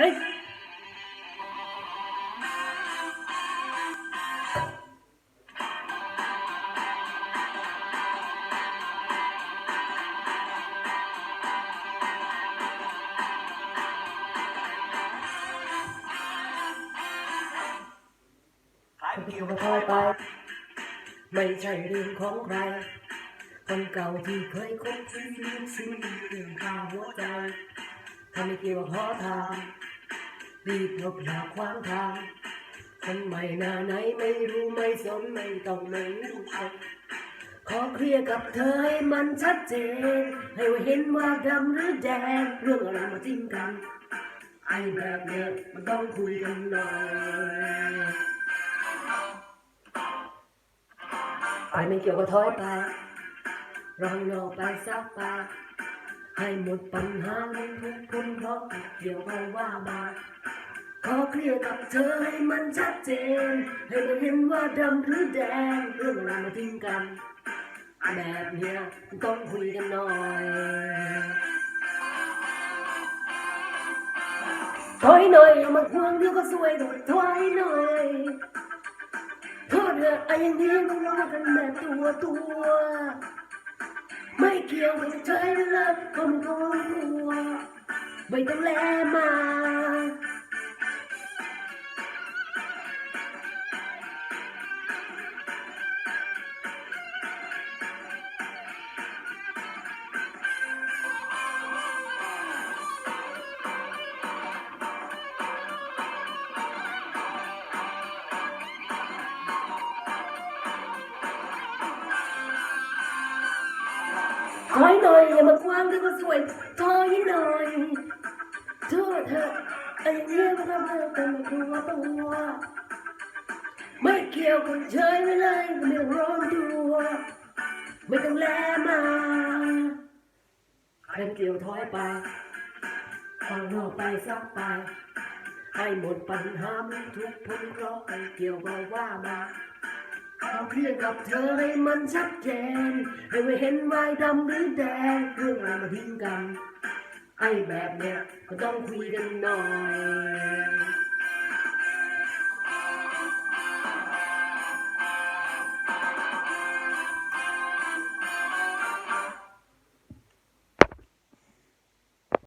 เฮ้ยขายคนเกี่เกี่ยยววกักับบททออยยไป ไม่ใช่เรื่องของใครคนเก่าที่เคยคบคุยลึกซึ้งเรื่องข้าวหัวใจ ถ้าไม่เกี่ยวกับขอทางรีบหลบหาขวางทางคนใหม่หน้าไหนไม่รู้ไม่สนไม่ต้องไม่รู้คนขอเคลียร์กับเธอให้มันชัดเจน ให้ว่าเห็นว่าดำหรือแดง เรื่องอะไรมาจิ้มกัน ไอ้แบบเนี้ยมันต้องคุยกันหน่อยไปไม่เกี่ยวกับถอยไปรองนอกไปซักไป ให้หมดปัญหาลงทุกคนเพราะเดี๋ยวก็ว่ามาขอเคลียร์กับเธอให้มันชัดเจน ให้มันเห็นว่าดำหรือแดงเรื่องอะไรมาทิ้งกัน แบบเนี้ยต้องคุยกันหน่อยถอยหน่อยอามาควงเดี๋ยวก็ซวยถอยหน่อยโทษเถอะไอ้ย่างนี้ต้องว่ากันแบบตัวตัว ไม่เกี่ยวกับเธอเลยก็ม่ต้องกลัวไม่ต้องแลมา ถอยหน่อยอย่ามากว้างด้วยก็สวยถอยหน่อยโทษเถอะไอ้เนี้ยก็ทำให้เราเป็นตัวตัวไม่เกี่ยวกับเฉยไปเลยไม่ร้อนตัวไม่ต้องแลมาใครเกี่ยวถอยไปฟังนอกไปซักไป ให้หมดปัญหามันทุกพ้นเคราะห์เกี่ยวก็ว่ามา เอาเครียรกับเธอให้มันชัดเจน ให้ไม่เห็นวายดำหรือแดงเรื่องอะไรมาทิ้งกันไอ้แบบเนี้ยก็ต้องคุยกันหน่อย